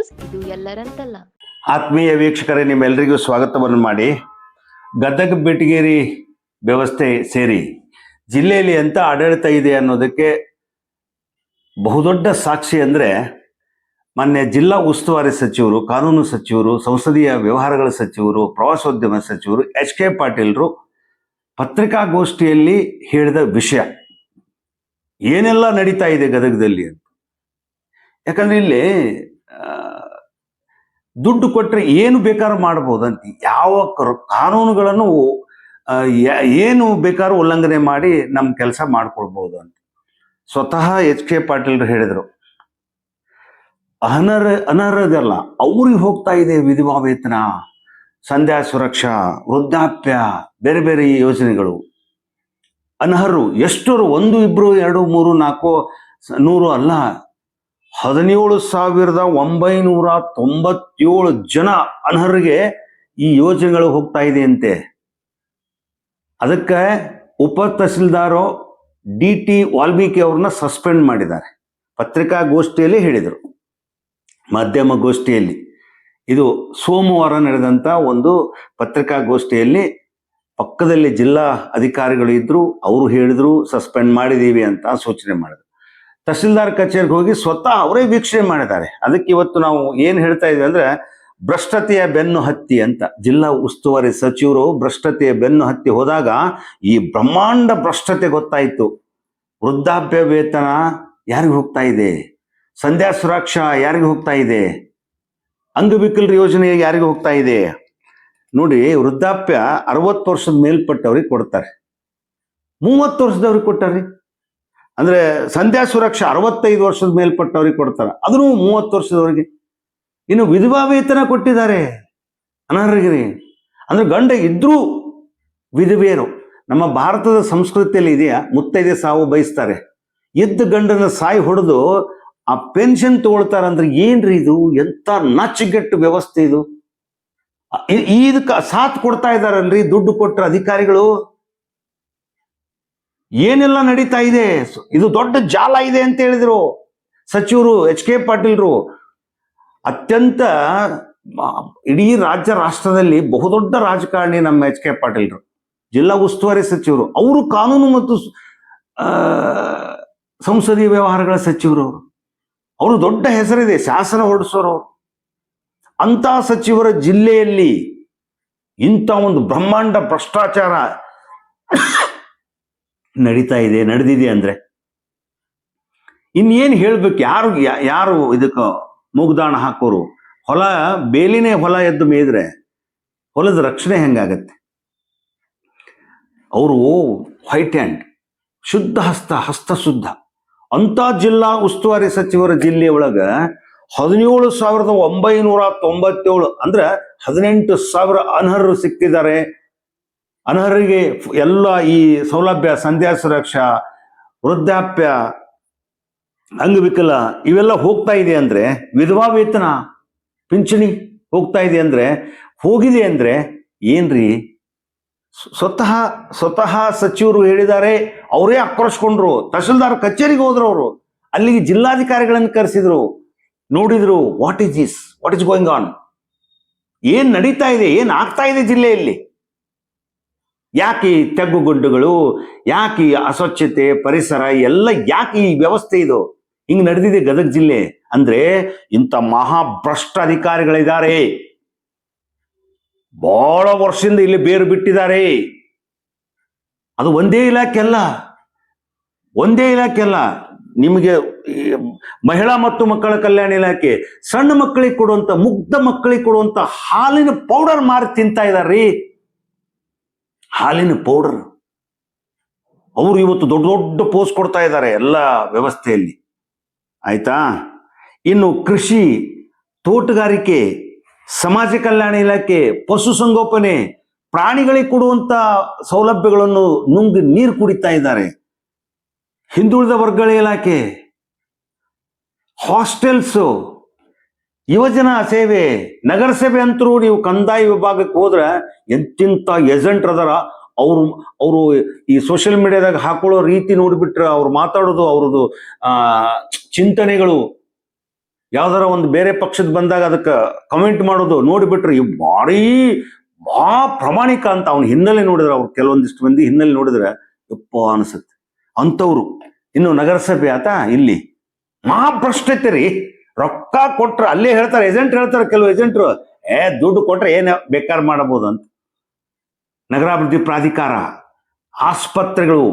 News, ಇದು ಎಲ್ಲರಂತಲ್ಲ. ಆತ್ಮೀಯ ವೀಕ್ಷಕರೇ ನಿಮ್ಮೆಲ್ಲರಿಗೂ ಸ್ವಾಗತವನ್ನು ಮಾಡಿ. ಗದಗ ಬೆಟಗೇರಿ ವ್ಯವಸ್ಥೆ ಸೇರಿ, ಜಿಲ್ಲೆಯಲ್ಲಿ ಎಂತ ಆಡಳಿತ ಇದೆ ಅನ್ನೋದಕ್ಕೆ ಬಹುದೊಡ್ಡ ಸಾಕ್ಷಿ ಅಂದ್ರೆ, ಮೊನ್ನೆ ಜಿಲ್ಲಾ ಉಸ್ತುವಾರಿ ಸಚಿವರು, ಕಾನೂನು ಸಚಿವರು, ಸಂಸದೀಯ ವ್ಯವಹಾರಗಳ ಸಚಿವರು, ಪ್ರವಾಸೋದ್ಯಮ ಸಚಿವರು ಎಚ್ ಕೆ ಪಾಟೀಲ್ರು ಪತ್ರಿಕಾಗೋಷ್ಠಿಯಲ್ಲಿ ಹೇಳಿದ ವಿಷಯ. ಏನೆಲ್ಲ ನಡೀತಾ ಇದೆ ಗದಗದಲ್ಲಿ ಅಂತ. ಯಾಕಂದ್ರೆ ಇಲ್ಲಿ ದುಡ್ಡು ಕೊಟ್ಟರೆ ಏನು ಬೇಕಾದ್ರೂ ಅಂತ ಯಾವ ಕಾನೂನುಗಳನ್ನು ಏನು ಬೇಕಾದ್ರೂ ಉಲ್ಲಂಘನೆ ಮಾಡಿ ನಮ್ಮ ಕೆಲಸ ಮಾಡ್ಕೊಳ್ಬೋದು ಅಂತ ಸ್ವತಃ ಎಚ್ ಕೆ ಪಾಟೀಲ್ರು ಹೇಳಿದರು ಅನರ್ ಅನರ್ಹದಲ್ಲ, ಅವ್ರಿಗೆ ಹೋಗ್ತಾ ಇದೆ ವಿಧವಾ ವೇತನ ಸಂಧ್ಯಾ ಸುರಕ್ಷಾ, ವೃದ್ಧಾಪ್ಯ, ಬೇರೆ ಬೇರೆ ಯೋಜನೆಗಳು. ಅನರ್ಹರು, ಎಷ್ಟರು, ಒಂದು, ಇಬ್ರು, ಎರಡು, ಮೂರು, ನಾಲ್ಕು ನೂರು ಅಲ್ಲ ಹದಿನೇಳು ಸಾವಿರದ ಒಂಬೈನೂರ ತೊಂಬತ್ತೇಳು ಜನ ಅನರ್ಹರಿಗೆ ಈ ಯೋಜನೆಗಳು ಹೋಗ್ತಾ ಇದೆ ಅಂತೆ ಅದಕ್ಕೆ ಉಪ, ತಹಸೀಲ್ದಾರು ಡಿ ಟಿ ವಾಲ್ಮೀಕಿ ಅವ್ರನ್ನ ಸಸ್ಪೆಂಡ್ ಮಾಡಿದ್ದಾರೆ. ಪತ್ರಿಕಾಗೋಷ್ಠಿಯಲ್ಲಿ ಹೇಳಿದರು. ಮಾಧ್ಯಮ ಗೋಷ್ಠಿಯಲ್ಲಿ. ಇದು ಸೋಮವಾರ ನಡೆದಂಥ ಒಂದು ಪತ್ರಿಕಾಗೋಷ್ಠಿಯಲ್ಲಿ ಪಕ್ಕದಲ್ಲಿ ಜಿಲ್ಲಾ ಅಧಿಕಾರಿಗಳು ಇದ್ದರು ಅವರು ಹೇಳಿದ್ರು, ಸಸ್ಪೆಂಡ್ ಮಾಡಿದ್ದೀವಿ ಅಂತ ಸೂಚನೆ ಮಾಡಿದ್ರು. ತಹಸೀಲ್ದಾರ್ ಕಚೇರಿಗೆ ಹೋಗಿ ಸ್ವತಃ ಅವರೇ ವೀಕ್ಷಣೆ ಮಾಡಿದ್ದಾರೆ. ಅದಕ್ಕೆ ಇವತ್ತು ನಾವು ಏನು ಹೇಳ್ತಾ ಇದ್ದೀವಿ ಅಂದ್ರೆ ಭ್ರಷ್ಟತೆಯ ಬೆನ್ನು ಹತ್ತಿ ಅಂತ ಜಿಲ್ಲಾ ಉಸ್ತುವಾರಿ ಸಚಿವರು ಭ್ರಷ್ಟತೆಯ ಬೆನ್ನು ಹತ್ತಿ ಹೋದಾಗ ಈ ಬ್ರಹ್ಮಾಂಡ ಭ್ರಷ್ಟತೆ ಗೊತ್ತಾಯಿತು. ವೃದ್ಧಾಪ್ಯ ವೇತನ ಯಾರಿಗೆ ಹೋಗ್ತಾ ಇದೆ? ಸಂಧ್ಯಾ ಸುರಕ್ಷಾ ಯಾರಿಗೆ ಹೋಗ್ತಾ ಇದೆ? ಅಂಗವಿಕಲರ ಯೋಜನೆ ಯಾರಿಗೆ ಹೋಗ್ತಾ ಇದೆ? ನೋಡಿ, ವೃದ್ಧಾಪ್ಯ ಅರವತ್ತು ವರ್ಷದ ಮೇಲ್ಪಟ್ಟವ್ರಿಗೆ ಕೊಡ್ತಾರೆ. ಮೂವತ್ತು ವರ್ಷದವ್ರಿಗೆ ಕೊಟ್ಟಾರೆ ಅಂದ್ರೆ ಸಂಧ್ಯಾ ಸುರಕ್ಷಾ ಅರವತ್ತೈದು ವರ್ಷದ ಮೇಲ್ಪಟ್ಟವ್ರಿಗೆ ಕೊಡ್ತಾರೆ. ಅದನ್ನು ಮೂವತ್ತು ವರ್ಷದವರೆಗೆ. ಇನ್ನು ವಿಧವಾ ವೇತನ ಕೊಟ್ಟಿದ್ದಾರೆ. ಅನರ್ಹರಿಗೆ ಅಂದ್ರೆ ಗಂಡ ಇದ್ರೂ ವಿಧವೆಯರು ನಮ್ಮ ಭಾರತದ ಸಂಸ್ಕೃತಿಯಲ್ಲಿ ಇದೆಯಾ? ಮುತ್ತೈದೆ ಸಾವು ಬಯಸ್ತಾರೆ. ಎದ್ದು ಗಂಡನ ಸಾಯಿ ಹೊಡೆದು ಆ ಪೆನ್ಷನ್ ತಗೊಳ್ತಾರೆ ಅಂದ್ರೆ ಏನ್ರಿ ಇದು? ಎಂತ ನಾಚಿಗೆಟ್ಟು ವ್ಯವಸ್ಥೆ ಇದು? ಇದಕ್ಕೆ ಸಾಥ್ ಕೊಡ್ತಾ ಇದ್ದಾರಲ್ರಿ ದುಡ್ಡು ಕೊಟ್ಟರೆ ಅಧಿಕಾರಿಗಳು? ಏನೆಲ್ಲ ನಡೀತಾ ಇದೆ? ಇದು ದೊಡ್ಡ ಜಾಲ ಇದೆ ಅಂತ ಹೇಳಿದ್ರು ಸಚಿವರು ಎಚ್ ಕೆ ಪಾಟೀಲ್ರು. ಅತ್ಯಂತ ಇಡೀ ರಾಜ್ಯ ರಾಷ್ಟ್ರದಲ್ಲಿ ಬಹುದೊಡ್ಡ ರಾಜಕಾರಣಿ ನಮ್ಮ ಎಚ್ ಕೆ ಪಾಟೀಲ್ರು. ಜಿಲ್ಲಾ ಉಸ್ತುವಾರಿ ಸಚಿವರು, ಅವರು ಕಾನೂನು ಮತ್ತು ಸಂಸದೀಯ ವ್ಯವಹಾರಗಳ ಸಚಿವರು ಅವರು. ದೊಡ್ಡ ಹೆಸರಿದೆ, ಶಾಸನ ಹೊರಡಿಸೋರು ಅಂತ ಸಚಿವರ ಜಿಲ್ಲೆಯಲ್ಲಿ ಇಂಥ ಒಂದು ಬ್ರಹ್ಮಾಂಡ ಭ್ರಷ್ಟಾಚಾರ ನಡೀತಾ ಇದೆ, ನಡೆದಿದೆ ಅಂದ್ರೆ. ಇನ್ನೇನು ಹೇಳ್ಬೇಕು, ಯಾರು ಯಾರು ಇದಕ್ಕೆ ಮೂಗ್ದಾಣ ಹಾಕೋರು? ಹೊಲ, ಬೇಲಿನೇ ಹೊಲ ಎದ್ದು ಮೇಯ್ದ್ರೆ ಹೊಲದ ರಕ್ಷಣೆ ಹೆಂಗಾಗತ್ತೆ? ಅವರು ವೈಟ್ ಹ್ಯಾಂಡ್, ಶುದ್ಧ ಹಸ್ತ ಹಸ್ತ ಶುದ್ಧ ಅಂತ ಜಿಲ್ಲಾ ಉಸ್ತುವಾರಿ ಸಚಿವರ ಜಿಲ್ಲೆಯೊಳಗ ಹದಿನೇಳು ಸಾವಿರದ ಒಂಬೈನೂರ ತೊಂಬತ್ತೇಳು, ಅಂದ್ರೆ ಹದಿನೆಂಟು ಸಾವಿರ ಅನರ್ಹರು ಸಿಕ್ಕಿದ್ದಾರೆ. ಅನರ್ಹರಿಗೆ ಎಲ್ಲ ಈ ಸೌಲಭ್ಯ, ಸಂಧ್ಯಾ ಸುರಕ್ಷಾ, ವೃದ್ಧಾಪ್ಯ, ಅಂಗವಿಕಲ ಇವೆಲ್ಲ ಹೋಗ್ತಾ ಇದೆ ಅಂದ್ರೆ, ವಿಧವಾ ವೇತನ, ಪಿಂಚಣಿ ಹೋಗ್ತಾ ಇದೆ ಅಂದ್ರೆ, ಹೋಗಿದೆ ಅಂದ್ರೆ ಏನ್ರಿ? ಸ್ವ- ಸ್ವತಃ ಸ್ವತಃ ಸಚಿವರು ಹೇಳಿದ್ದಾರೆ, ಅವರೇ ಆಕ್ರೋಶ್ಕೊಂಡ್ರು ತಹಶೀಲ್ದಾರ್ ಕಚೇರಿಗೆ ಹೋದ್ರು ಅವರು. ಅಲ್ಲಿಗೆ ಜಿಲ್ಲಾಧಿಕಾರಿಗಳನ್ನು ಕರೆಸಿದ್ರು. ನೋಡಿದ್ರು what is this what is going on ಏನ್ ನಡೀತಾ ಇದೆ? ಏನ್ ಆಗ್ತಾ ಇದೆ ಜಿಲ್ಲೆಯಲ್ಲಿ? ಯಾಕೆ ಈ ತೆಗ್ಗುಗುಡ್ಡುಗಳು ಯಾಕೆ ಈ ಅಸ್ವಚ್ಛತೆ, ಪರಿಸರ, ಎಲ್ಲ ಯಾಕೆ ಈ ವ್ಯವಸ್ಥೆ ಇದು? ಹಿಂಗ್ ನಡೆದಿದೆ ಗದಗ ಜಿಲ್ಲೆ. ಅಂದ್ರೆ ಇಂಥ ಮಹಾಭ್ರಷ್ಟ ಅಧಿಕಾರಿಗಳಿದ್ದಾರೆ. ಬಹಳ ವರ್ಷದಿಂದ ಇಲ್ಲಿ ಬೇರು ಬಿಟ್ಟಿದ್ದಾರೆ. ಅದು ಒಂದೇ ಇಲಾಖೆ ಅಲ್ಲ. ಒಂದೇ ಇಲಾಖೆ ಅಲ್ಲ. ನಿಮಗೆ ಮಹಿಳಾ ಮತ್ತು ಮಕ್ಕಳ ಕಲ್ಯಾಣ ಇಲಾಖೆ, ಸಣ್ಣ ಮಕ್ಕಳಿಗೆ ಕೊಡುವಂತ ಮುಗ್ಧ ಮಕ್ಕಳಿಗೆ ಕೊಡುವಂತ ಹಾಲಿನ ಪೌಡರ್ ಮಾರಿ ತಿಂತಾ ಇದಾರ್ರಿ ಹಾಲಿನ ಪೌಡರ್. ಅವರು ಇವತ್ತು ದೊಡ್ಡ ದೊಡ್ಡ ಪೋಸ್ಟ್ ಕೊಡ್ತಾ ಇದ್ದಾರೆ ಎಲ್ಲ ವ್ಯವಸ್ಥೆಯಲ್ಲಿ. ಆಯ್ತಾ? ಇನ್ನು ಕೃಷಿ, ತೋಟಗಾರಿಕೆ, ಸಮಾಜ ಕಲ್ಯಾಣ ಇಲಾಖೆ ಪಶುಸಂಗೋಪನೆ ಪ್ರಾಣಿಗಳಿಗೆ ಕೊಡುವಂತ ಸೌಲಭ್ಯಗಳನ್ನು ನುಂಗಿ ನೀರು ಕುಡಿತಾ ಇದ್ದಾರೆ. ಹಿಂದುಳಿದ ವರ್ಗಗಳ ಇಲಾಖೆ, ಹಾಸ್ಟೆಲ್ಸು ಯುವಜನ ಸೇವೆ, ನಗರ ಸೇವೆ ಅಂತರೂ ನೀವು ಕಂದಾಯ ವಿಭಾಗಕ್ಕೆ ಹೋದ್ರೆ ಎಂತಿಂತ ಏಜೆಂಟ್ ಅದಾರ ಅವರು ಅವರು ಈ ಸೋಷಿಯಲ್ ಮೀಡಿಯಾದಾಗ ಹಾಕೊಳ್ಳೋ ರೀತಿ ನೋಡಿಬಿಟ್ರೆ ಅವ್ರು ಮಾತಾಡೋದು, ಅವ್ರದ್ದು ಚಿಂತನೆಗಳು ಯಾವ್ದಾರ ಒಂದು ಬೇರೆ ಪಕ್ಷದ ಬಂದಾಗ ಅದಕ್ಕೆ ಕಮೆಂಟ್ ಮಾಡೋದು ನೋಡಿಬಿಟ್ರೆ ಈ ಭಾರಿ, ಬಾ ಪ್ರಾಮಾಣಿಕ ಅಂತ ಅವ್ನ ಹಿನ್ನೆಲೆ ನೋಡಿದ್ರೆ, ಅವ್ರು ಕೆಲವೊಂದಿಷ್ಟು ಮಂದಿ ಹಿನ್ನೆಲೆ ನೋಡಿದ್ರೆ ಯಪ್ಪ ಅನಿಸುತ್ತೆ. ಅಂಥವ್ರು. ಇನ್ನು ನಗರಸಭೆ ಆತ ಇಲ್ಲಿ. ಮಾ ಭ್ರಷ್ಟತೆ ರೀ. ರೊಕ್ಕ ಕೊಟ್ರೆ, ಅಲ್ಲೇ ಹೇಳ್ತಾರೆ ಏಜೆಂಟ್ ಹೇಳ್ತಾರೆ ಕೆಲವು ಏಜೆಂಟ್ರು ಏ, ದುಡ್ಡು ಕೊಟ್ರೆ ಏನು ಬೇಕಾದ್ರೆ ಮಾಡಬಹುದು ಅಂತ. ನಗರಾಭಿವೃದ್ಧಿ ಪ್ರಾಧಿಕಾರ, ಆಸ್ಪತ್ರೆಗಳು,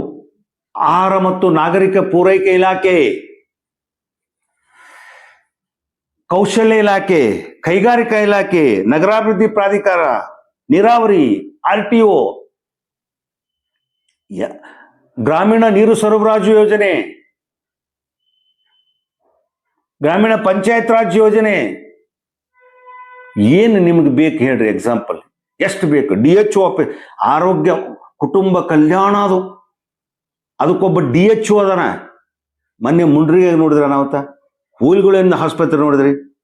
ಆಹಾರ ಮತ್ತು ನಾಗರಿಕ ಪೂರೈಕೆ ಇಲಾಖೆ, ಕೌಶಲ್ಯ ಇಲಾಖೆ, ಕೈಗಾರಿಕಾ ಇಲಾಖೆ, ನಗರಾಭಿವೃದ್ಧಿ ಪ್ರಾಧಿಕಾರ, ನೀರಾವರಿ, ಆರ್ ಟಿ ಒ ಗ್ರಾಮೀಣ ನೀರು ಸರಬರಾಜು ಯೋಜನೆ. ಗ್ರಾಮೀಣ ಪಂಚಾಯತ್ ರಾಜ್ ಯೋಜನೆ. ಏನು ನಿಮ್ಗೆ ಬೇಕು ಹೇಳ್ರಿ ಎಕ್ಸಾಂಪಲ್ ಎಷ್ಟು ಬೇಕು? ಡಿ ಎಚ್ ಆರೋಗ್ಯ, ಕುಟುಂಬ ಕಲ್ಯಾಣ ಅದು. ಅದಕ್ಕೊಬ್ಬ ಡಿ ಎಚ್ ಒ ಅದಾನ. ಮೊನ್ನೆ ಮುಂಡ್ರಿಗೆ ನೋಡಿದ್ರ ನಾವತ್ತ ಹೂಲ್ಗಳಿಂದ ಆಸ್ಪತ್ರೆ ನೋಡಿದ್ರಿ?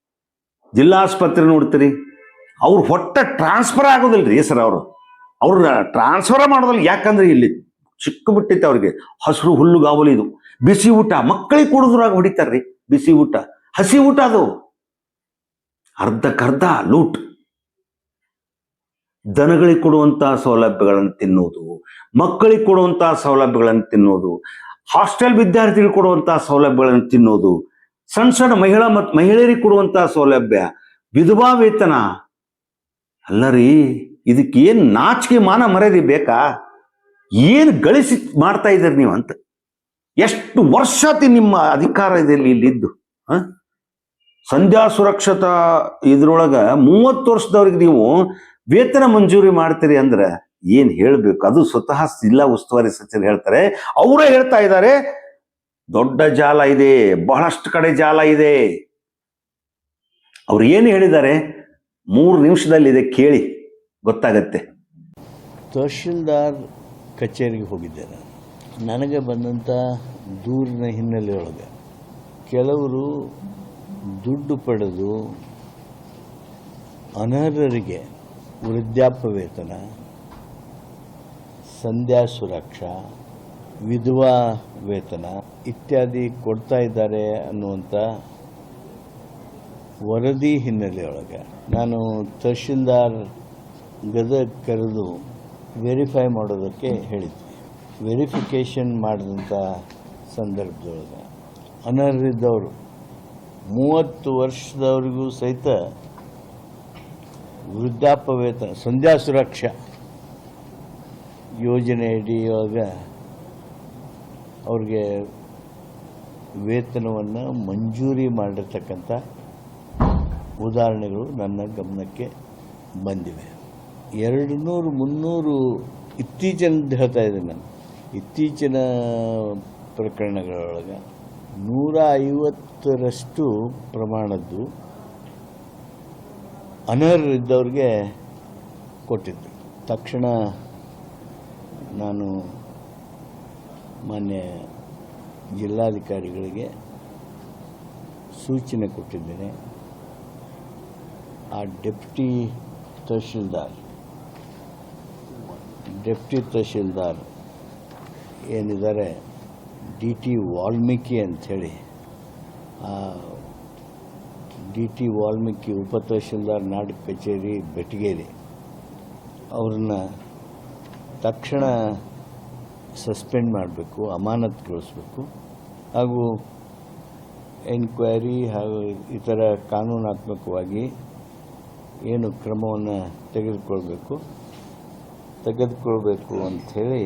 ಜಿಲ್ಲಾ ಆಸ್ಪತ್ರೆ ನೋಡ್ತೀರಿ? ಅವ್ರು ಹೊಟ್ಟೆ ಟ್ರಾನ್ಸ್ಫರ್ ಆಗೋದಿಲ್ರಿ ಸರ್ ಅವರು. ಅವ್ರ ಟ್ರಾನ್ಸ್ಫರ್ ಮಾಡೋದಿಲ್ಲ. ಯಾಕಂದ್ರೆ ಇಲ್ಲಿ ಚಿಕ್ಕ ಬಿಟ್ಟಿತ್ತು ಅವ್ರಿಗೆ. ಹಸಿರು ಹುಲ್ಲು ಗಾವಲು ಇದು. ಬಿಸಿ ಊಟ. ಮಕ್ಕಳಿಗೆ ಕೊಡೋದ್ರಾಗ ಹೊಡಿತಾರ್ರಿ. ಬಿಸಿ ಊಟ. ಹಸಿ ಊಟ ಅದು. ಅರ್ಧಕ್ಕರ್ಧ ಲೂಟ್. ದನಗಳಿಗೆ ಕೊಡುವಂತಹ ಸೌಲಭ್ಯಗಳನ್ನು ತಿನ್ನೋದು ಮಕ್ಕಳಿಗೆ ಕೊಡುವಂತಹ ಸೌಲಭ್ಯಗಳನ್ನು ತಿನ್ನೋದು ಹಾಸ್ಟೆಲ್ ವಿದ್ಯಾರ್ಥಿಗಳಿಗೆ ಕೊಡುವಂತಹ ಸೌಲಭ್ಯಗಳನ್ನು ತಿನ್ನೋದು ಸಣ್ಣ ಸಣ್ಣ ಮಹಿಳಾ ಮತ್ತು ಮಹಿಳೆಯರಿಗೆ ಕೊಡುವಂತಹ ಸೌಲಭ್ಯ, ವಿಧವಾ ವೇತನ. ಅಲ್ಲರಿ ಇದಕ್ಕೆ ಏನು ನಾಚಿಕೆ ಮಾನ ಮರ್ಯಾದೆ ಬೇಕಾ? ಏನು ಗಳಿಸಿ ಮಾಡ್ತಾ ಇದ್ದೀರಿ ನೀವು ಅಂತ ಎಷ್ಟು ವರ್ಷತಿ ನಿಮ್ಮ ಅಧಿಕಾರ ಇದೆ ಇಲ್ಲಿ ಇಲ್ಲಿದ್ದು? ಹ? ಸಂಧ್ಯಾ ಸುರಕ್ಷತಾ ಇದ್ರೊಳಗ ಮೂವತ್ತು ವರ್ಷದವ್ರಿಗೆ ನೀವು ವೇತನ ಮಂಜೂರಿ ಮಾಡ್ತೀರಿ ಅಂದ್ರೆ ಏನ್ ಹೇಳ್ಬೇಕು? ಅದು ಸ್ವತಃ ಜಿಲ್ಲಾ ಉಸ್ತುವಾರಿ ಸಚಿವರು ಹೇಳ್ತಾರೆ. ಅವರೇ ಹೇಳ್ತಾ ಇದ್ದಾರೆ, ದೊಡ್ಡ ಜಾಲ ಇದೆ, ಬಹಳಷ್ಟು ಕಡೆ ಜಾಲ ಇದೆ. ಅವ್ರು ಏನು ಹೇಳಿದ್ದಾರೆ? ಮೂರು ನಿಮಿಷದಲ್ಲಿ ಇದೆ, ಕೇಳಿ, ಗೊತ್ತಾಗತ್ತೆ. ತಹಶೀಲ್ದಾರ್ ಕಚೇರಿಗೆ ಹೋಗಿದ್ದೆ ನಾನು ನನಗೆ ಬಂದಂಥ ದೂರಿನ ಹಿನ್ನೆಲೆಯೊಳಗೆ ಕೆಲವರು ದುಡ್ಡು ಪಡೆದು ಅನರ್ಹರಿಗೆ ವೃದ್ಧಾಪ್ಯ ವೇತನ ಸಂಧ್ಯಾ ಸುರಕ್ಷಾ, ವಿಧವಾ ವೇತನ ಇತ್ಯಾದಿ ಕೊಡ್ತಾ ಇದ್ದಾರೆ ಅನ್ನುವಂಥ ವರದಿ ಹಿನ್ನೆಲೆಯೊಳಗೆ ನಾನು ತಹಶೀಲ್ದಾರ್ ಗದಗ ಕರೆದು ವೆರಿಫೈ ಮಾಡೋದಕ್ಕೆ ಹೇಳಿದ್ವಿ ವೆರಿಫಿಕೇಷನ್ ಮಾಡಿದಂಥ ಸಂದರ್ಭದೊಳಗೆ ಅನರ್ಹರಿದ್ದವರು ಮೂವತ್ತು ವರ್ಷದವರಿಗೂ ಸಹಿತ ವೃದ್ಧಾಪ್ಯ ವೇತನ ಸಂಧ್ಯಾ ಸುರಕ್ಷಾ ಯೋಜನೆ ಅಡಿಯೊಳಗೆ ಅವ್ರಿಗೆ ವೇತನವನ್ನು ಮಂಜೂರಿ ಮಾಡಿರ್ತಕ್ಕಂಥ ಉದಾಹರಣೆಗಳು ನನ್ನ ಗಮನಕ್ಕೆ ಬಂದಿವೆ. ಎರಡು ನೂರು, ಮುನ್ನೂರು ಇತ್ತೀಚಿನ ಹೇಳ್ತಾ ಇದ್ದೀನಿ ನಾನು. ಇತ್ತೀಚಿನ ಪ್ರಕರಣಗಳೊಳಗೆ ನೂರ ಐವತ್ತರಷ್ಟು ಪ್ರಮಾಣದ್ದು ಅನರ್ಹರಿದ್ದವ್ರಿಗೆ ಕೊಟ್ಟಿದ್ದರು ತಕ್ಷಣ ನಾನು ಮಾನ್ಯ ಜಿಲ್ಲಾಧಿಕಾರಿಗಳಿಗೆ ಸೂಚನೆ ಕೊಟ್ಟಿದ್ದೇನೆ. ಆ ಡೆಪ್ಟಿ ತಹಶೀಲ್ದಾರ್ ಡೆಪ್ಟಿ ತಹಶೀಲ್ದಾರ್ ಏನಿದ್ದಾರೆ, ಡಿ ಟಿ ವಾಲ್ಮೀಕಿ ಅಂಥೇಳಿ ಡಿ ಟಿ ವಾಲ್ಮೀಕಿ ಉಪ ತಹಶೀಲ್ದಾರ್ ನಾಡ ಕಚೇರಿ ಬೆಟಗೇರಿ, ಅವ್ರನ್ನ ತಕ್ಷಣ ಸಸ್ಪೆಂಡ್ ಮಾಡಬೇಕು, ಅಮಾನತುಗೊಳಿಸ್ಬೇಕು, ಹಾಗೂ ಎನ್ಕ್ವೈರಿ ಹಾಗೂ ಇತರ ಕಾನೂನಾತ್ಮಕವಾಗಿ ಏನು ಕ್ರಮವನ್ನು ತೆಗೆದುಕೊಳ್ಬೇಕು ತೆಗೆದುಕೊಳ್ಬೇಕು ಅಂಥೇಳಿ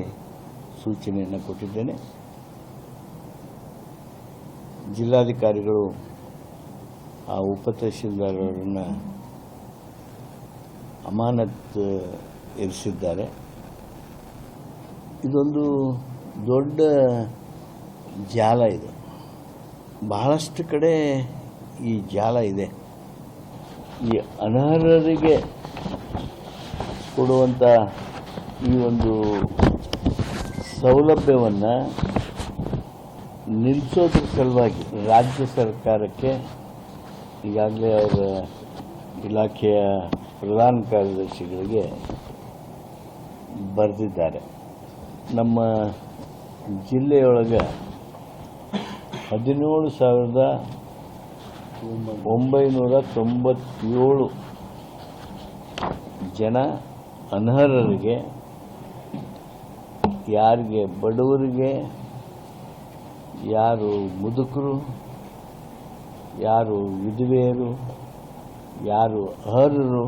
ಸೂಚನೆಯನ್ನು ಕೊಟ್ಟಿದ್ದೇನೆ. ಜಿಲ್ಲಾಧಿಕಾರಿಗಳು ಆ ಉಪ ತಹಶೀಲ್ದಾರರನ್ನು ಅಮಾನತ್ ಇರಿಸಿದ್ದಾರೆ ಇದೊಂದು ದೊಡ್ಡ ಜಾಲ ಇದು. ಬಹಳಷ್ಟು ಕಡೆ ಈ ಜಾಲ ಇದೆ. ಈ ಅನರ್ಹರಿಗೆ ಕೊಡುವಂಥ ಈ ಒಂದು ಸೌಲಭ್ಯವನ್ನು ನಿಲ್ಲಿಸೋದ್ರ ಸಲುವಾಗಿ ರಾಜ್ಯ ಸರ್ಕಾರಕ್ಕೆ ಈಗಾಗಲೇ ಅವರ ಇಲಾಖೆಯ ಪ್ರಧಾನ ಕಾರ್ಯದರ್ಶಿಗಳಿಗೆ ಬರೆದಿದ್ದಾರೆ. ನಮ್ಮ ಜಿಲ್ಲೆಯೊಳಗೆ ಹದಿನೇಳು ಸಾವಿರದ ಒಂಬೈನೂರ ತೊಂಬತ್ತೇಳು ಜನ ಅನರ್ಹರಿಗೆ ಯಾರಿಗೆ ಬಡವರಿಗೆ, ಯಾರು ಮುದುಕರು, ಯಾರು ವಿಧವೆಯರು, ಯಾರು ಅರ್ಹರು,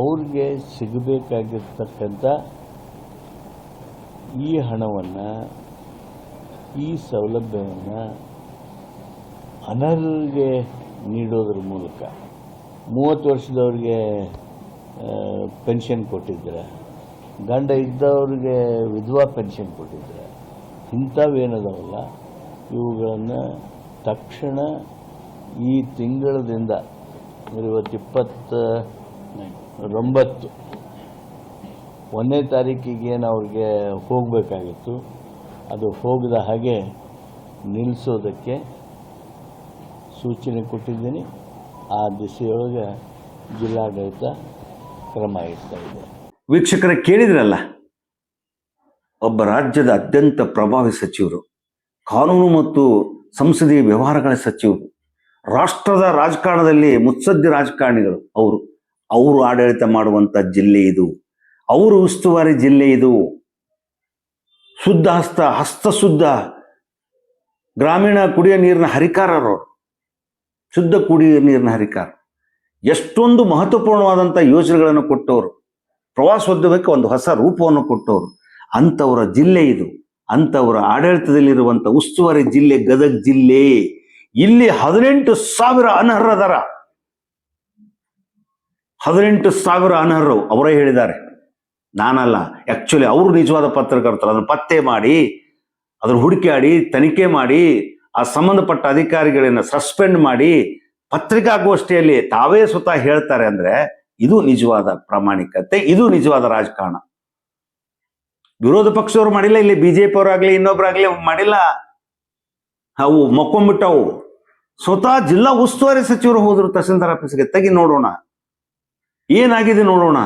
ಅವ್ರಿಗೆ ಸಿಗಬೇಕಾಗಿರ್ತಕ್ಕಂಥ ಈ ಹಣವನ್ನು, ಈ ಸೌಲಭ್ಯವನ್ನು ಅನರ್ಹರಿಗೆ ನೀಡೋದ್ರ ಮೂಲಕ, ಮೂವತ್ತು ವರ್ಷದವ್ರಿಗೆ ಪೆನ್ಷನ್ ಕೊಟ್ಟಿದ್ರೆ ಗಂಡ ಇದ್ದವ್ರಿಗೆ ವಿಧವಾ ಪೆನ್ಷನ್ ಕೊಟ್ಟಿದ್ದಾರೆ ಇಂಥವೇನದವಲ್ಲ ಇವುಗಳನ್ನು ತಕ್ಷಣ ಈ ತಿಂಗಳದಿಂದ, ಅಂದ್ರೆ ಇವತ್ತು ಇಪ್ಪತ್ತ ಒಂಬತ್ತು ಒಂದನೇ ತಾರೀಕಿಗೆ ಏನು ಅವ್ರಿಗೆ ಹೋಗಬೇಕಾಗಿತ್ತು. ಅದು ಹೋಗದ ಹಾಗೆ ನಿಲ್ಲಿಸೋದಕ್ಕೆ ಸೂಚನೆ ಕೊಟ್ಟಿದ್ದೀನಿ. ಆ ದಿಸೆಯೊಳಗೆ ಜಿಲ್ಲಾಡಳಿತ ಕ್ರಮ ಇರ್ತಾ ಇದೆ. ವೀಕ್ಷಕರ ಕೇಳಿದ್ರಲ್ಲ, ಒಬ್ಬ ರಾಜ್ಯದ ಅತ್ಯಂತ ಪ್ರಭಾವಿ ಸಚಿವರು, ಕಾನೂನು ಮತ್ತು ಸಂಸದೀಯ ವ್ಯವಹಾರಗಳ ಸಚಿವರು, ರಾಷ್ಟ್ರದ ರಾಜಕಾರಣದಲ್ಲಿ ಮುತ್ಸದ್ದಿ ರಾಜಕಾರಣಿಗಳು, ಅವರು ಅವರು ಆಡಳಿತ ಮಾಡುವಂತ ಜಿಲ್ಲೆ ಇದು, ಅವರು ಉಸ್ತುವಾರಿ ಜಿಲ್ಲೆ ಇದು ಶುದ್ಧ ಹಸ್ತ ಹಸ್ತ ಶುದ್ಧ ಗ್ರಾಮೀಣ ಕುಡಿಯ ನೀರಿನ ಹರಿಕಾರರು ಶುದ್ಧ ಕುಡಿಯ ನೀರಿನ ಹರಿಕಾರ ಎಷ್ಟೊಂದು ಮಹತ್ವಪೂರ್ಣವಾದಂಥ ಯೋಜನೆಗಳನ್ನು ಕೊಟ್ಟವರು ಪ್ರವಾಸೋದ್ಯಮಕ್ಕೆ ಒಂದು ಹೊಸ ರೂಪವನ್ನು ಕೊಟ್ಟವರು. ಅಂಥವರ ಜಿಲ್ಲೆ ಇದು. ಅಂಥವರ ಆಡಳಿತದಲ್ಲಿರುವಂಥ ಉಸ್ತುವಾರಿ ಜಿಲ್ಲೆ ಗದಗ ಜಿಲ್ಲೆ. ಇಲ್ಲಿ ಹದಿನೆಂಟು ಸಾವಿರ ಅನರ್ಹದರ ಹದಿನೆಂಟು ಸಾವಿರ ಅನರ್ಹರು, ಅವರೇ ಹೇಳಿದ್ದಾರೆ. ನಾನಲ್ಲ ಆ್ಯಕ್ಚುಲಿ ಅವರು ನಿಜವಾದ ಪತ್ರಕರ್ತರು. ಅದನ್ನು ಪತ್ತೆ ಮಾಡಿ, ಅದನ್ನು ಹುಡುಕಾಡಿ ತನಿಖೆ ಮಾಡಿ, ಆ ಸಂಬಂಧಪಟ್ಟ ಅಧಿಕಾರಿಗಳನ್ನ ಸಸ್ಪೆಂಡ್ ಮಾಡಿ, ಪತ್ರಿಕಾಗೋಷ್ಠಿಯಲ್ಲಿ ತಾವೇ ಸ್ವತಃ ಹೇಳ್ತಾರೆ ಅಂದ್ರೆ ಇದು ನಿಜವಾದ ಪ್ರಾಮಾಣಿಕತೆ, ಇದು ನಿಜವಾದ ರಾಜಕಾರಣ. ವಿರೋಧ ಪಕ್ಷದವ್ರು ಮಾಡಿಲ್ಲ, ಇಲ್ಲಿ ಬಿಜೆಪಿ ಅವರಾಗ್ಲಿ ಇನ್ನೊಬ್ಬರಾಗ್ಲಿ ಮಾಡಿಲ್ಲ. ಅವು ಮಕ್ಕೊಂಬಿಟ್ಟವು. ಸ್ವತಃ ಜಿಲ್ಲಾ ಉಸ್ತುವಾರಿ ಸಚಿವರು ಹೋದ್ರು ತಹಸೀಲ್ದಾರ್ ಆಫೀಸ್ಗೆ. ತೆಗಿ ನೋಡೋಣ. ಏನಾಗಿದೆ ನೋಡೋಣ.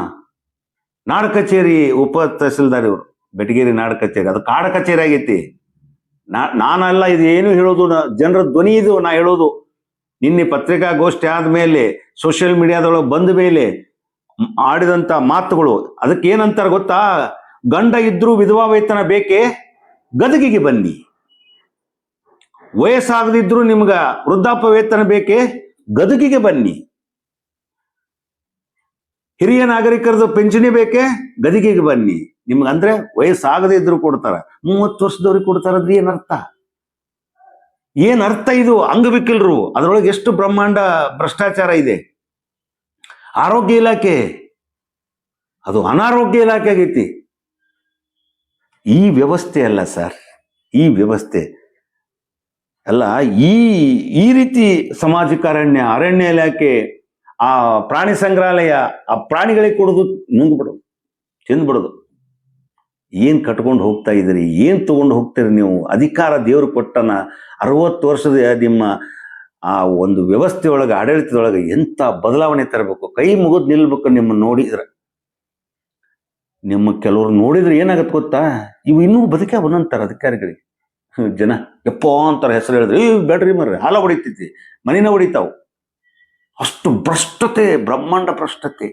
ನಾಡ ಕಚೇರಿ ಉಪ ತಹಸೀಲ್ದಾರ್ ಇವರು. ಬೆಟಗೇರಿ ನಾಡ ಕಚೇರಿ. ಅದು ಕಾಡ ಕಚೇರಿ ಆಗೈತಿ. ನಾ, ನಾನಲ್ಲ ಇದು ಏನು ಹೇಳೋದು ಜನರ ಧ್ವನಿ ಇದು ನಾ ಹೇಳೋದು. ನಿನ್ನೆ ಪತ್ರಿಕಾಗೋಷ್ಠಿ ಆದ್ಮೇಲೆ ಸೋಷಿಯಲ್ ಮೀಡಿಯಾದೊಳಗೆ ಬಂದ ಮೇಲೆ ಆಡಿದಂಥ ಮಾತುಗಳು, ಅದಕ್ಕೆ ಏನಂತಾರೆ ಗೊತ್ತಾ? ಗಂಡ ಇದ್ರೂ ವಿಧವಾ ವೇತನ ಬೇಕೇ? ಗದಗಿಗೆ ಬನ್ನಿ. ವಯಸ್ಸಾಗದಿದ್ರು ನಿಮ್ಗೆ ವೃದ್ಧಾಪ್ಯ ವೇತನ ಬೇಕೇ? ಗದಗಿಗೆ ಬನ್ನಿ. ಹಿರಿಯ ನಾಗರಿಕರದ್ದು ಪಿಂಚಣಿ ಬೇಕೇ? ಗದಗಿಗೆ ಬನ್ನಿ. ನಿಮ್ಗೆ ಅಂದ್ರೆ ವಯಸ್ಸಾಗದೇ ಇದ್ರು ಕೊಡ್ತಾರ. ಮೂವತ್ತು ವರ್ಷದವ್ರಿಗೆ ಕೊಡ್ತಾರದ್ರೆ ಏನರ್ಥ? ಏನ್ ಅರ್ಥ ಇದು? ಅಂಗವಿಕಲರು ಅದರೊಳಗೆ ಎಷ್ಟು ಬ್ರಹ್ಮಾಂಡ ಭ್ರಷ್ಟಾಚಾರ ಇದೆ? ಆರೋಗ್ಯ ಇಲಾಖೆ. ಅದು ಅನಾರೋಗ್ಯ ಇಲಾಖೆ ಆಗೈತಿ. ಈ ವ್ಯವಸ್ಥೆ ಅಲ್ಲ ಸರ್. ಈ ವ್ಯವಸ್ಥೆ. ಅಲ್ಲ, ಈ ಈ ರೀತಿ ಸಾಮಾಜಿಕ ಅರಣ್ಯ ಅರಣ್ಯ ಇಲಾಖೆ, ಆ ಪ್ರಾಣಿ ಸಂಗ್ರಹಾಲಯ, ಆ ಪ್ರಾಣಿಗಳಿಗೆ ಕೊಡೋದು ನುಂಗ್ಬಿಡೋದು, ತಿಂದ್ಬಿಡೋದು. ಏನ್ ಕಟ್ಕೊಂಡು ಹೋಗ್ತಾ ಇದ್ದೀರಿ? ಏನು ತೊಗೊಂಡು ಹೋಗ್ತೀರಿ ನೀವು? ಅಧಿಕಾರ ದೇವರು ಕೊಟ್ಟನ ಅರವತ್ತು ವರ್ಷದ ನಿಮ್ಮ ಆ ಒಂದು ವ್ಯವಸ್ಥೆಯೊಳಗೆ, ಆಡಳಿತದೊಳಗೆ ಎಂಥ ಬದಲಾವಣೆ ತರಬೇಕು? ಕೈ ಮುಗಿದು ನಿಲ್ಬೇಕು ನಿಮ್ಮ ನೋಡಿದ್ರೆ. ನಿಮ್ಮ ಕೆಲವರು ನೋಡಿದ್ರೆ ಏನಾಗತ್ತೆ ಗೊತ್ತಾ? ಇವು ಇನ್ನೂ ಬದುಕೆ ಒಂದಂತಾರೆ ಅಧಿಕಾರಿಗಳಿಗೆ. ಜನ ಎಪ್ಪೋ ಅಂತಾರೆ ಹೆಸರು ಹೇಳಿದ್ರೆ ಈ ಬೇಡ್ರಿ ಮರ್ರಿ, ಹಾಲ ಹೊಡಿತೈತಿ, ಮನೇನ ಹೊಡಿತಾವು. ಅಷ್ಟು ಭ್ರಷ್ಟತೆ, ಬ್ರಹ್ಮಾಂಡ ಭ್ರಷ್ಟತೆ.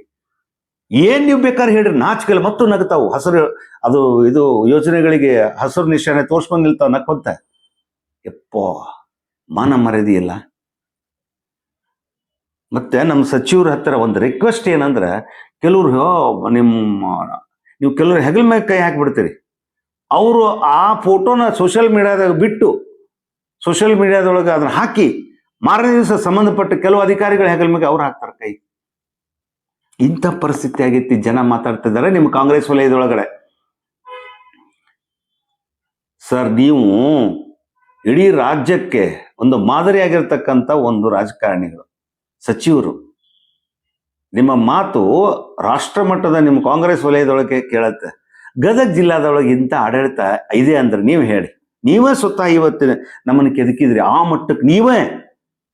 ಏನ್ ನೀವು ಬೇಕಾದ್ರೆ ಹೇಳ್ರಿ ನಾಚಿಕೆಲ್ಲ ಮತ್ತು ನಗ್ತಾವು. ಹಸಿರು, ಅದು, ಇದು ಯೋಜನೆಗಳಿಗೆ ಹಸಿರು ನಿಶಾನೆ ತೋರಿಸ್ಕೊಂಡು ನಿಲ್ತಾವ ನಕ್ಕೊಂತ ಎಪ್ಪೋ ಮಾನ ಮರ್ಯಾದೆ ಮತ್ತೆ ನಮ್ಮ ಸಚಿವರ ಹತ್ತಿರ ಒಂದು ರಿಕ್ವೆಸ್ಟ್ ಏನಂದ್ರೆ, ಕೆಲವ್ರು ನಿಮ್ಮ ನೀವು ಕೆಲವ್ರು ಹೆಗಲ ಮೇಲೆ ಕೈ ಹಾಕಿಬಿಡ್ತೀರಿ. ಅವರು ಆ ಫೋಟೋನ ಸೋಷಿಯಲ್ ಮೀಡಿಯಾದಾಗ ಬಿಟ್ಟು ಸೋಷಿಯಲ್ ಮೀಡಿಯಾದೊಳಗೆ ಅದನ್ನ ಹಾಕಿ, ಮಾರನೇ ದಿವಸ ಸಂಬಂಧಪಟ್ಟ ಕೆಲವು ಅಧಿಕಾರಿಗಳ ಹೆಗಲ ಮೇಲೆ ಅವ್ರು ಹಾಕ್ತಾರೆ ಕೈ. ಇಂಥ ಪರಿಸ್ಥಿತಿ ಆಗೈತಿ, ಜನ ಮಾತಾಡ್ತಿದ್ದಾರೆ ನಿಮ್ಮ ಕಾಂಗ್ರೆಸ್ ವಲಯದೊಳಗಡೆ. ಸರ್, ನೀವು ಇಡೀ ರಾಜ್ಯಕ್ಕೆ ಒಂದು ಮಾದರಿಯಾಗಿರ್ತಕ್ಕಂಥ ಒಂದು ರಾಜಕಾರಣಿಗಳು, ಸಚಿವರು. ನಿಮ್ಮ ಮಾತು ರಾಷ್ಟ್ರ ಮಟ್ಟದ ನಿಮ್ಮ ಕಾಂಗ್ರೆಸ್ ವಲಯದೊಳಗೆ ಕೇಳತ್ತೆ. ಗದಗ ಜಿಲ್ಲಾದೊಳಗೆ ಇಂಥ ಆಡಳಿತ ಇದೆ ಅಂದ್ರೆ ನೀವು ಹೇಳಿ. ನೀವೇ ಸ್ವತಃ ಇವತ್ತಿನ ನಮ್ಮನ್ನು ಕೆದಕಿದ್ರಿ. ಆ ಮಟ್ಟಕ್ಕೆ ನೀವೇ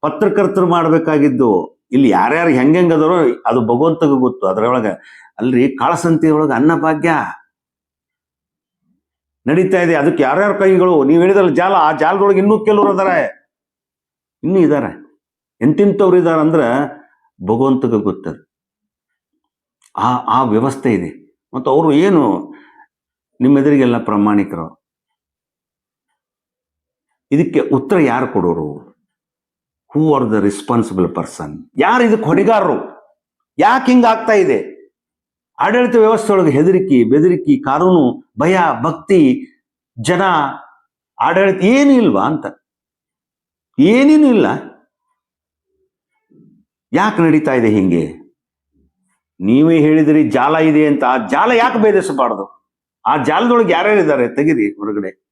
ಪತ್ರಕರ್ತರು ಮಾಡಬೇಕಾಗಿದ್ದು. ಇಲ್ಲಿ ಯಾರ್ಯಾರು ಹೆಂಗೆ ಅದಾರೋ ಅದು ಭಗವಂತಗ ಗೊತ್ತು. ಅದರೊಳಗೆ ಅಲ್ರಿ ಕಾಳಸಂತಿ ಒಳಗೆ ಅನ್ನಭಾಗ್ಯ ನಡೀತಾ ಇದೆ. ಅದಕ್ಕೆ ಯಾರ್ಯಾರ ಕೈಗಳು? ನೀವು ಹೇಳಿದ್ರಲ್ಲ ಜಾಲ, ಆ ಜಾಲದೊಳಗೆ ಇನ್ನೂ ಕೆಲವರು ಅದಾರ. ಇನ್ನೂ ಇದ್ದಾರೆ ಎಂತಿಂಥವ್ರು ಇದ್ದಾರೆ ಅಂದ್ರೆ ಭಗವಂತಗ ಗೊತ್ತದು ಆ ಆ ವ್ಯವಸ್ಥೆ ಇದೆ. ಮತ್ತು ಅವರು ಏನು ನಿಮ್ಮೆದುರಿಗೆಲ್ಲ ಪ್ರಾಮಾಣಿಕರು. ಇದಕ್ಕೆ ಉತ್ತರ ಯಾರು ಕೊಡೋರು? Who are the responsible person ಯಾರು ಇದಕ್ಕೆ ಹೊಣೆಗಾರರು ಯಾಕೆ ಹಿಂಗೆ ಆಗ್ತಾ ಇದೆ? ಆಡಳಿತ ವ್ಯವಸ್ಥೆ ಒಳಗೆ ಹೆದರಿಕೆ, ಬೆದರಿಕೆ, ಕಾನೂನು, ಭಯ, ಭಕ್ತಿ, ಜನ, ಆಡಳಿತ ಏನು ಇಲ್ವಾ ಅಂತ? ಏನೇನು ಇಲ್ಲ. ಯಾಕೆ ನಡೀತಾ ಇದೆ ಹಿಂಗೆ? ನೀವೇ ಹೇಳಿದಿರಿ ಜಾಲ ಇದೆ ಅಂತ. ಆ ಜಾಲ ಯಾಕೆ ಭೇದಿಸಬಾರ್ದು ಆ ಜಾಲದೊಳಗೆ ಯಾರ್ಯಾರಿದ್ದಾರೆ? ತೆಗಿರಿ ಹೊರಗಡೆ.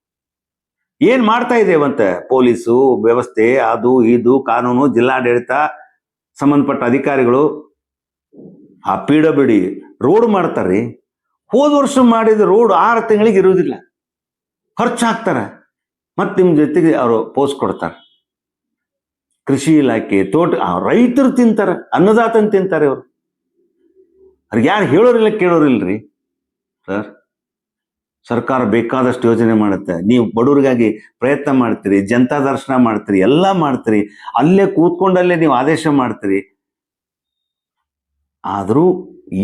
ಏನ್ ಮಾಡ್ತಾ ಇದೇವಂತೆ ಪೊಲೀಸು ವ್ಯವಸ್ಥೆ, ಅದು, ಇದು, ಕಾನೂನು, ಜಿಲ್ಲಾಡಳಿತ ಸಂಬಂಧಪಟ್ಟ ಅಧಿಕಾರಿಗಳು? ಆ ಪಿ ಡಬ್ಲ್ಯೂ ಡಿ ರೋಡ್ ಮಾಡ್ತಾರ್ರಿ ಹೋದ ವರ್ಷ ಮಾಡಿದ ರೋಡ್ ಆರು ತಿಂಗಳಿಗೆ ಇರುವುದಿಲ್ಲ. ಖರ್ಚು ಹಾಕ್ತಾರೆ ಮತ್ತೆ ನಿಮ್ಮ ಜೊತೆಗೆ ಅವರು ಪೋಸ್ಟ್ ಕೊಡ್ತಾರೆ. ಕೃಷಿ ಇಲಾಖೆ ತೋಟ ರೈತರು ತಿಂತಾರೆ, ಅನ್ನದಾತನ ತಿಂತಾರೆ ಅವರು ಅವ್ರಿಗೆ ಯಾರು ಹೇಳೋರಿಲ್ಲ ಕೇಳೋರಿಲ್ರಿ. ಸರ್ ಸರ್ಕಾರ ಬೇಕಾದಷ್ಟು ಯೋಜನೆ ಮಾಡುತ್ತೆ. ನೀವು ಬಡವರಿಗಾಗಿ ಪ್ರಯತ್ನ ಮಾಡ್ತೀರಿ, ಜನತಾ ದರ್ಶನ ಮಾಡ್ತೀರಿ, ಎಲ್ಲ ಮಾಡ್ತೀರಿ, ಅಲ್ಲೇ ಕೂತ್ಕೊಂಡಲ್ಲೇ ನೀವು ಆದೇಶ ಮಾಡ್ತೀರಿ. ಆದರೂ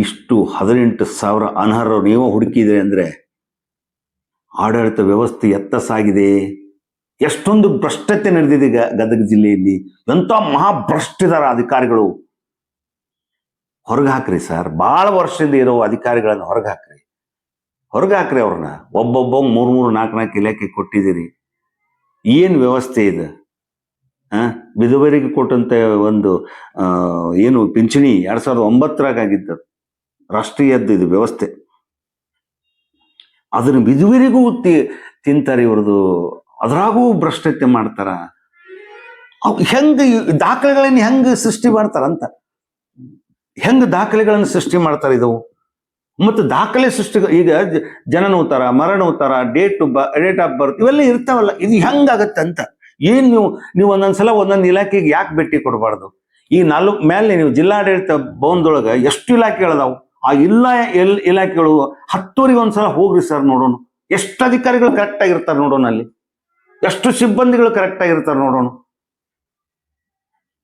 ಇಷ್ಟು ಹದಿನೆಂಟು ಸಾವಿರ ಅನರ್ಹರು ನೀವು ಹುಡುಕಿದ್ರಿ ಅಂದರೆ ಆಡಳಿತ ವ್ಯವಸ್ಥೆ ಎತ್ತ ಸಾಗಿದೆ. ಎಷ್ಟೊಂದು ಭ್ರಷ್ಟತೆ ನಡೆದಿದೆ ಗದಗ ಜಿಲ್ಲೆಯಲ್ಲಿ. ಎಂಥ ಮಹಾಭ್ರಷ್ಟಿದಾರ ಅಧಿಕಾರಿಗಳು ಹೊರಗೆ ಹಾಕ್ರಿ ಸರ್. ಭಾಳ ವರ್ಷದಿಂದ ಇರೋ ಅಧಿಕಾರಿಗಳನ್ನು ಹೊರಗೆ ಹಾಕ್ರಿ. ಹೊರಗೆ ಹಾಕ್ರಿ ಅವ್ರನ್ನ. ಒಬ್ಬೊಬ್ಬ ಮೂರು ಮೂರು ನಾಲ್ಕು ನಾಲ್ಕು ಇಲಾಖೆ ಕೊಟ್ಟಿದ್ದೀರಿ. ಏನು ವ್ಯವಸ್ಥೆ ಇದೆ? ಆ ಬಿದುವರಿಗೆ ಕೊಟ್ಟಂತೆ ಒಂದು ಏನು ಪಿಂಚಣಿ ಎರಡು ಸಾವಿರದ ಒಂಬತ್ತರಾಗ ಆಗಿದ್ದು. ರಾಷ್ಟ್ರೀಯದ್ದು ಇದು ವ್ಯವಸ್ಥೆ. ಅದನ್ನ ಬಿದುವರಿಗೂ ತಿಂತಾರೆ ಇವ್ರದ್ದು ಅದ್ರಾಗೂ ಭ್ರಷ್ಟತೆ ಮಾಡ್ತಾರ. ಹೆಂಗೆ ದಾಖಲೆಗಳನ್ನು ಹೆಂಗೆ ಸೃಷ್ಟಿ ಮಾಡ್ತಾರಂತ? ಹೆಂಗ ದಾಖಲೆಗಳನ್ನು ಸೃಷ್ಟಿ ಮಾಡ್ತಾರೆ ಇದು? ಮತ್ತು ದಾಖಲೆ ಸೃಷ್ಟಿ ಈಗ ಜನನೋತ್ತರ ಮರಣೋತ್ತರ ಡೇಟ್ ಡೇಟ್ ಆಫ್ ಬರ್ತ್ ಇವೆಲ್ಲ ಇರ್ತಾವಲ್ಲ, ಇದು ಹೆಂಗಾಗತ್ತೆ ಅಂತ. ಏನು ನೀವು ನೀವು ಒಂದೊಂದ್ಸಲ ಒಂದೊಂದು ಇಲಾಖೆಗೆ ಯಾಕೆ ಭೇಟಿ ಕೊಡಬಾರ್ದು? ಈ ನಾಲ್ಕು ಮೇಲೆ ನೀವು ಜಿಲ್ಲಾಡಳಿತ ಭವನದೊಳಗೆ ಎಷ್ಟು ಇಲಾಖೆಗಳದಾವು ಆ ಇಲ್ಲ ಎಲ್, ಇಲಾಖೆಗಳು ಹತ್ತೂರಿಗೆ ಒಂದ್ಸಲ ಹೋಗ್ರಿ ಸರ್ ನೋಡೋಣ. ಎಷ್ಟು ಅಧಿಕಾರಿಗಳು ಕರೆಕ್ಟ್ ಆಗಿರ್ತಾರೆ ನೋಡೋಣ ಅಲ್ಲಿ. ಎಷ್ಟು ಸಿಬ್ಬಂದಿಗಳು ಕರೆಕ್ಟ್ ಆಗಿರ್ತಾರೆ ನೋಡೋಣ.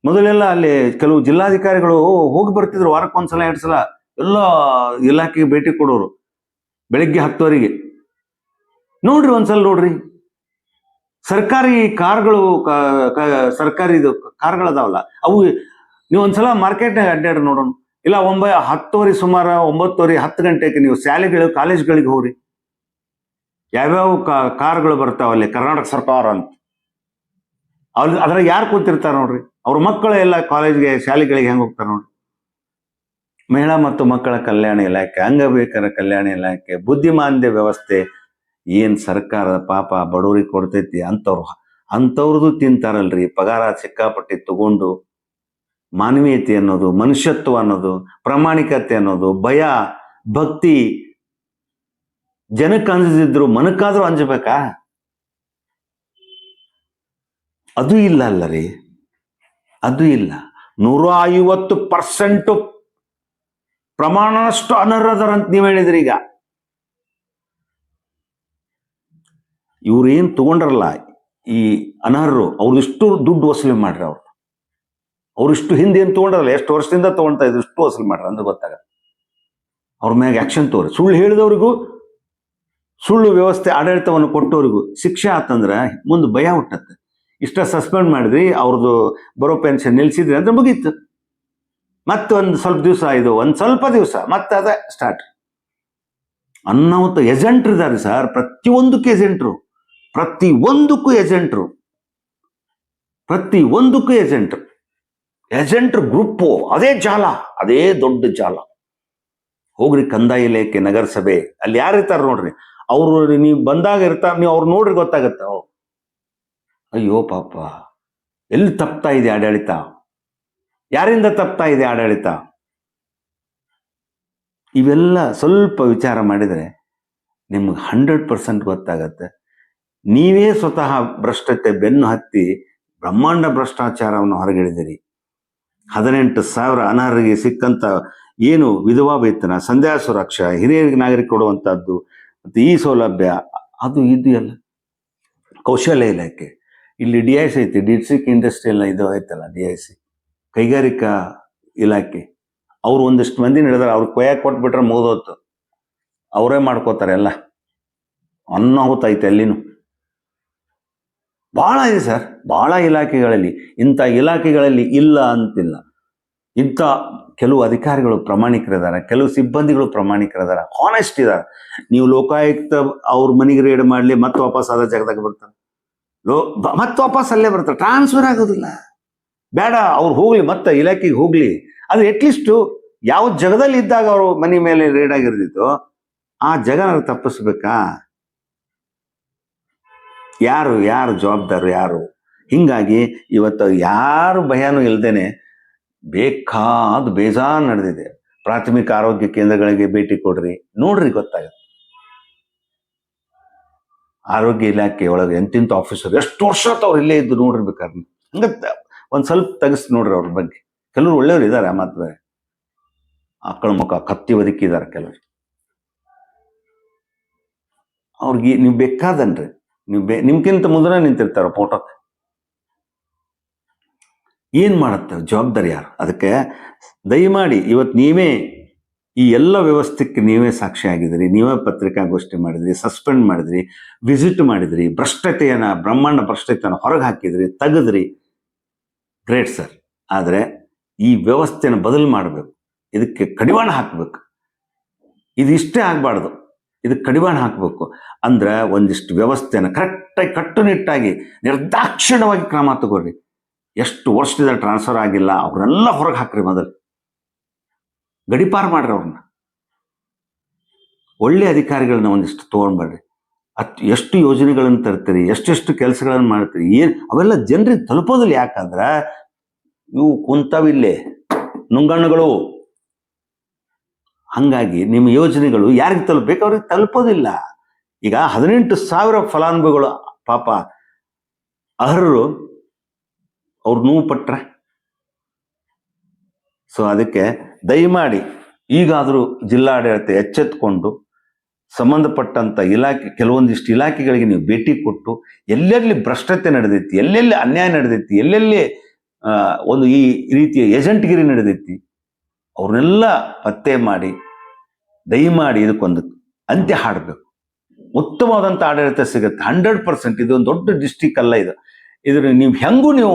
ಮೊದಲೆಲ್ಲ ಅಲ್ಲಿ ಕೆಲವು ಜಿಲ್ಲಾಧಿಕಾರಿಗಳು ಹೋಗಿ ಬರ್ತಿದ್ರು ವಾರಕ್ಕೊಂದ್ಸಲ ಎರಡು ಸಲ ಎಲ್ಲ ಇಲಾಖೆಗೆ ಭೇಟಿ ಕೊಡೋರು ಬೆಳಿಗ್ಗೆ ಹತ್ತುವರೆಗೆ. ನೋಡ್ರಿ ಒಂದ್ಸಲ ನೋಡ್ರಿ. ಸರ್ಕಾರಿ ಕಾರ್ಗಳು ಸರ್ಕಾರಿ ಇದು ಕಾರ್ಗಳದಾವಲ್ಲ ಅವು ನೀವು ಒಂದ್ಸಲ ಮಾರ್ಕೆಟ್ನಾಗ ಅಡ್ಡಾಡ್ರಿ ನೋಡೋಣ. ಇಲ್ಲ ಒಂಬ, ಹತ್ತುವರೆ ಸುಮಾರು ಒಂಬತ್ತುವರೆ, ಹತ್ತು ಗಂಟೆಗೆ ನೀವು ಶಾಲೆಗಳು, ಕಾಲೇಜ್ಗಳಿಗೆ ಹೋಗ್ರಿ. ಯಾವ್ಯಾವ ಕಾರ್ಗಳು ಬರ್ತಾವಲ್ಲಿ ಕರ್ನಾಟಕ ಸರ್ಕಾರ ಅಂತ. ಅವ್ರ ಅದ್ರಾಗ ಯಾರು ಕೂತಿರ್ತಾರೆ ನೋಡ್ರಿ. ಅವ್ರ ಮಕ್ಕಳು ಎಲ್ಲ ಕಾಲೇಜ್ಗೆ, ಶಾಲೆಗಳಿಗೆ ಹೆಂಗೆ ಹೋಗ್ತಾರೆ ನೋಡ್ರಿ. ಮಹಿಳಾ ಮತ್ತು ಮಕ್ಕಳ ಕಲ್ಯಾಣ ಇಲಾಖೆ ಅಂಗವಿಕಲರ ಕಲ್ಯಾಣ ಇಲಾಖೆ, ಬುದ್ಧಿಮಾಂದ್ಯ ವ್ಯವಸ್ಥೆ, ಏನ್ ಸರ್ಕಾರದ ಪಾಪ ಬಡವರಿಗೆ ಕೊಡ್ತೈತಿ ಅಂಥವ್ರು ಅಂಥವ್ರದ್ದು ತಿಂತಾರಲ್ರಿ. ಪಗಾರ ಸಿಕ್ಕಾಪಟ್ಟಿ ತಗೊಂಡು ಮಾನವೀಯತೆ ಅನ್ನೋದು, ಮನುಷ್ಯತ್ವ ಅನ್ನೋದು, ಪ್ರಾಮಾಣಿಕತೆ ಅನ್ನೋದು, ಭಯ, ಭಕ್ತಿ, ಜನಕ್ಕೆ ಅಂಜದಿದ್ರು ಮನಕ್ಕಾದ್ರೂ ಅಂಜಬೇಕಾ ಅದು ಇಲ್ಲ ಅಲ್ಲ ರೀ ಅದು ಇಲ್ಲ. ನೂರ ಐವತ್ತು ಪರ್ಸೆಂಟ್ ಪ್ರಮಾಣಷ್ಟು ಅನರ್ಹದರಂತ ನೀವು ಹೇಳಿದ್ರಿ ಈಗ. ಇವ್ರು ಏನು ತಗೊಂಡ್ರಲ್ಲ, ಈ ಅನರ್ಹರು ಅವ್ರದಿಷ್ಟು ದುಡ್ಡು ವಸೂಲಿ ಮಾಡ್ರಿ ಅವ್ರು. ಅವ್ರಿಷ್ಟು ಹಿಂದೆ ಏನು ತೊಗೊಂಡ್ರಲ್ಲ, ಎಷ್ಟು ವರ್ಷದಿಂದ ತೊಗೊಳ್ತಾ ಇದ್ರು, ಇಷ್ಟು ವಸೂಲಿ ಮಾಡ್ರಿ ಅಂದ್ರೆ ಗೊತ್ತಾಗ ಅವ್ರ ಮ್ಯಾಗ ಆ್ಯಕ್ಷನ್ ತೋರಿ. ಸುಳ್ಳು ಹೇಳಿದವ್ರಿಗೂ, ಸುಳ್ಳು ವ್ಯವಸ್ಥೆ ಆಡಳಿತವನ್ನು ಕೊಟ್ಟವ್ರಿಗೂ ಶಿಕ್ಷೆ ಆತಂದ್ರೆ ಮುಂದೆ ಭಯ ಹುಟ್ಟತ್ತೆ. ಇಷ್ಟ ಸಸ್ಪೆಂಡ್ ಮಾಡಿದ್ರಿ ಅವ್ರದ್ದು ಬರೋ ಪೆನ್ಷನ್ ನಿಲ್ಸಿದ್ರಿ ಅಂದ್ರೆ ಮುಗೀತು. ಮತ್ತೆ ಒಂದು ಸ್ವಲ್ಪ ದಿವಸ ಇದು, ಒಂದು ಸ್ವಲ್ಪ ದಿವಸ, ಮತ್ತೆ ಅದ ಸ್ಟಾರ್ಟ್ ಅನ್ನೋಂಥ ಏಜೆಂಟ್ರು ಇದ್ದಾರೆ ಸರ್ ಪ್ರತಿಯೊಂದಕ್ಕೂ ಏಜೆಂಟ್ರು ಪ್ರತಿ ಒಂದಕ್ಕೂ ಏಜೆಂಟ್ರು ಪ್ರತಿ ಒಂದಕ್ಕೂ ಏಜೆಂಟ್ರು ಏಜೆಂಟ್ರು ಗ್ರೂಪು ಅದೇ ಜಾಲ, ಅದೇ ದೊಡ್ಡ ಜಾಲ. ಹೋಗ್ರಿ ಕಂದಾಯ ಇಲಾಖೆ ನಗರಸಭೆ, ಅಲ್ಲಿ ಯಾರು ಇರ್ತಾರೆ ನೋಡ್ರಿ. ಅವರು ನೀವು ಬಂದಾಗ ಇರ್ತಾರೆ, ನೀವು ಅವ್ರು ನೋಡ್ರಿ ಗೊತ್ತಾಗತ್ತ. ಅಯ್ಯೋ ಪಾಪ. ಎಲ್ಲಿ ತಪ್ತಾ ಇದೆ ಆಡಳಿತ? ಯಾರಿಂದ ತಪ್ತಾ ಇದೆ ಆಡಳಿತ? ಇವೆಲ್ಲ ಸ್ವಲ್ಪ ವಿಚಾರ ಮಾಡಿದರೆ ನಿಮ್ಗೆ ಹಂಡ್ರೆಡ್ ಪರ್ಸೆಂಟ್ ಗೊತ್ತಾಗತ್ತೆ. ನೀವೇ ಸ್ವತಃ ಭ್ರಷ್ಟತೆ ಬೆನ್ನು ಹತ್ತಿ ಬ್ರಹ್ಮಾಂಡ ಭ್ರಷ್ಟಾಚಾರವನ್ನು ಹೊರಗಿಳಿದಿರಿ. ಹದಿನೆಂಟು ಸಾವಿರ ಅನರ್ಹರಿಗೆ ಸಿಕ್ಕಂಥ ಏನು ವಿಧವಾ ವೇತನ, ಸಂಧ್ಯಾ ಸುರಕ್ಷಾ, ಹಿರಿಯರಿಗೆ ನಾಗರಿಕ ಕೊಡುವಂಥದ್ದು ಮತ್ತು ಈ ಸೌಲಭ್ಯ, ಅದು ಇದು ಎಲ್ಲ. ಕೌಶಲ್ಯ ಇಲಾಖೆ. ಇಲ್ಲಿ ಡಿ ಐ ಸಿ ಐತಿ ಡಿಸ್ಟ್ರಿಕ್ಟ್ ಇಂಡಸ್ಟ್ರಿಯಲ್ ಇದು ಐತಲ್ಲ ಡಿ ಐ ಸಿ ಕೈಗಾರಿಕಾ ಇಲಾಖೆ. ಅವರು ಒಂದಿಷ್ಟು ಮಂದಿ ನಡೆದಾರೆ ಅವ್ರು ಕೊಯ್ಯಾಕೆ ಕೊಟ್ಬಿಟ್ರೆ ಮುಗಿದೋತು ಅವರೇ ಮಾಡ್ಕೋತಾರೆ ಎಲ್ಲ. ಅನ್ನಾಹುತ ಐತೆ ಅಲ್ಲಿನೂ. ಭಾಳ ಇದೆ ಸರ್. ಭಾಳ ಇಲಾಖೆಗಳಲ್ಲಿ. ಇಂಥ ಇಲಾಖೆಗಳಲ್ಲಿ ಇಲ್ಲ ಅಂತಿಲ್ಲ. ಇಂಥ ಕೆಲವು ಅಧಿಕಾರಿಗಳು ಪ್ರಾಮಾಣಿಕರಿದ್ದಾರೆ ಕೆಲವು ಸಿಬ್ಬಂದಿಗಳು ಪ್ರಾಮಾಣಿಕರಿದ್ದಾರೆ ಹಾನೆಸ್ಟ್ ಇದ್ದಾರೆ. ನೀವು ಲೋಕಾಯುಕ್ತ ಅವ್ರ ಮನೆಗೆ ರೇಡ್ ಮಾಡಲಿ, ಮತ್ತೆ ವಾಪಸ್ ಆದ ಜಾಗದಾಗ ಬರ್ತಾರೆ. ಲೋ ಮತ್ತೆ ವಾಪಸ್ ಅಲ್ಲೇ ಬರ್ತಾರೆ. ಟ್ರಾನ್ಸ್ಫರ್ ಆಗೋದಿಲ್ಲ. ಬೇಡ, ಅವ್ರು ಹೋಗ್ಲಿ, ಮತ್ತೆ ಇಲಾಖೆಗೆ ಹೋಗ್ಲಿ. ಅದು ಅಟ್ಲೀಸ್ಟು ಯಾವ ಜಗದಲ್ಲಿ ಇದ್ದಾಗ ಅವರು ಮನೆ ಮೇಲೆ ರೇಡ್ ಆಗಿರ್ದಿತ್ತು, ಆ ಜಗನ ತಪ್ಪಿಸ್ಬೇಕಾ? ಯಾರು ಯಾರು ಜವಾಬ್ದಾರು ಯಾರು? ಹಿಂಗಾಗಿ ಇವತ್ತು ಯಾರು ಭಯನೂ ಇಲ್ದೇನೆ ಬೇಕಾದ ಬೇಜಾನ್ ನಡೆದಿದೆ. ಪ್ರಾಥಮಿಕ ಆರೋಗ್ಯ ಕೇಂದ್ರಗಳಿಗೆ ಭೇಟಿ ಕೊಡ್ರಿ. ನೋಡ್ರಿ ಗೊತ್ತಾಗುತ್ತೆ. ಆರೋಗ್ಯ ಇಲಾಖೆ ಒಳಗೆ ಎಂತಿಂತ ಆಫೀಸರ್ ಎಷ್ಟು ವರ್ಷ ಅವ್ರು ಇಲ್ಲೇ ಇದ್ದು ನೋಡಿರ್ಬೇಕಾದ್ರೆ ಹಂಗ ಒಂದ್ ಸ್ವಲ್ಪ ತೆಗಿಸ್ ನೋಡ್ರಿ ಅವ್ರ ಬಗ್ಗೆ. ಕೆಲವರು ಒಳ್ಳೆಯವ್ರು ಇದ್ದಾರೆ ಮಾತ್ರ. ಆಕಳ ಮುಖ ಕತ್ತಿ ಒದಕಿದ್ದಾರೆ ಕೆಲವರು. ಅವ್ರಿಗೆ ನೀವು ಬೇಕಾದನ್ರಿ. ನೀವು ಬೇ ನಿಮ್ಗಿಂತ ಮುದ್ರ ನಿಂತಿರ್ತಾರ ಫೋಟೋಕ್ಕೆ. ಏನ್ ಮಾಡುತ್ತೆ ಜವಾಬ್ದಾರಿ ಯಾರು? ಅದಕ್ಕೆ ದಯಮಾಡಿ ಇವತ್ತು ನೀವೇ ಈ ಎಲ್ಲ ವ್ಯವಸ್ಥೆಗೆ ನೀವೇ ಸಾಕ್ಷಿ ಆಗಿದ್ರಿ, ನೀವೇ ಪತ್ರಿಕಾಗೋಷ್ಠಿ ಮಾಡಿದ್ರಿ, ಸಸ್ಪೆಂಡ್ ಮಾಡಿದ್ರಿ, ವಿಸಿಟ್ ಮಾಡಿದ್ರಿ, ಭ್ರಷ್ಟತೆಯನ್ನ, ಬ್ರಹ್ಮಾಂಡ ಭ್ರಷ್ಟತೆಯನ್ನ ಹೊರಗೆ ಹಾಕಿದ್ರಿ, ತೆಗೆದ್ರಿ. ಗ್ರೇಟ್ ಸರ್ ಆದರೆ ಈ ವ್ಯವಸ್ಥೆನ ಬದಲು ಮಾಡಬೇಕು. ಇದಕ್ಕೆ ಕಡಿವಾಣ ಹಾಕಬೇಕು. ಇದು ಇಷ್ಟೇ ಆಗಬಾರ್ದು. ಇದಕ್ಕೆ ಕಡಿವಾಣ ಹಾಕಬೇಕು. ಅಂದ್ರೆ ಒಂದಿಷ್ಟು ವ್ಯವಸ್ಥೆನ ಕರೆಕ್ಟಾಗಿ ಕಟ್ಟುನಿಟ್ಟಾಗಿ, ನಿರ್ದಾಕ್ಷಿಣ್ಯವಾಗಿ ಕ್ರಮ ತಗೋರಿ ಎಷ್ಟು ವರ್ಷದಿಂದ ಟ್ರಾನ್ಸ್ಫರ್ ಆಗಿಲ್ಲ, ಅವ್ರನ್ನೆಲ್ಲ ಹೊರಗೆ ಹಾಕ್ರಿ ಮೊದಲು. ಗಡಿಪಾರು ಮಾಡ್ರಿ ಅವ್ರನ್ನ. ಒಳ್ಳೆ ಅಧಿಕಾರಿಗಳನ್ನ ಒಂದಿಷ್ಟು ತೊಗೊಂಡ್ಬೇಡ್ರಿ ಅತ್ ಎಷ್ಟು ಯೋಜನೆಗಳನ್ನು ತರ್ತೀರಿ, ಎಷ್ಟೆಷ್ಟು ಕೆಲಸಗಳನ್ನು ಮಾಡ್ತೀರಿ, ಏನು ಅವೆಲ್ಲ ಜನರಿಗೆ ತಲುಪೋದಿಲ್ಲ ಯಾಕಂದ್ರೆ ಇವು ಕುಂತಾವಿಲ್ಲೇ, ನುಂಗಣ್ಣುಗಳು. ಹಂಗಾಗಿ ನಿಮ್ಮ ಯೋಜನೆಗಳು ಯಾರಿಗೆ ತಲುಪಬೇಕು ಅವ್ರಿಗೆ ತಲುಪೋದಿಲ್ಲ. ಈಗ ಹದಿನೆಂಟು ಸಾವಿರ ಫಲಾನುಭವಿಗಳು ಪಾಪ ಅರ್ಹರು ಅವ್ರು ನೋವು ಪಟ್ರೆ. ಸೊ ಅದಕ್ಕೆ ದಯಮಾಡಿ ಈಗಾದರೂ ಜಿಲ್ಲಾಡಳಿತ ಎಚ್ಚೆತ್ಕೊಂಡು ಸಂಬಂಧಪಟ್ಟಂತ ಇಲಾಖೆ, ಕೆಲವೊಂದಿಷ್ಟು ಇಲಾಖೆಗಳಿಗೆ ನೀವು ಭೇಟಿ ಕೊಟ್ಟು ಎಲ್ಲೆಲ್ಲಿ ಭ್ರಷ್ಟತೆ ನಡೆದೈತಿ, ಎಲ್ಲೆಲ್ಲಿ ಅನ್ಯಾಯ ನಡೆದೈತಿ, ಎಲ್ಲೆಲ್ಲಿ ಒಂದು ಈ ರೀತಿಯ ಏಜೆಂಟ್ಗಿರಿ ನಡೆದೈತಿ, ಅವ್ರನ್ನೆಲ್ಲ ಪತ್ತೆ ಮಾಡಿ, ದಯಮಾಡಿ ಇದಕ್ಕೊಂದು ಅಂತ್ಯ ಹಾಡಬೇಕು. ಉತ್ತಮವಾದಂಥ ಆಡಳಿತ ಸಿಗುತ್ತೆ. ಹಂಡ್ರೆಡ್ ಪರ್ಸೆಂಟ್ ಇದು ಒಂದು ದೊಡ್ಡ ಡಿಸ್ಟಿಕ್ ಅಲ್ಲ ಇದು. ಇದ್ರ ನೀವು ಹೆಂಗೂ ನೀವು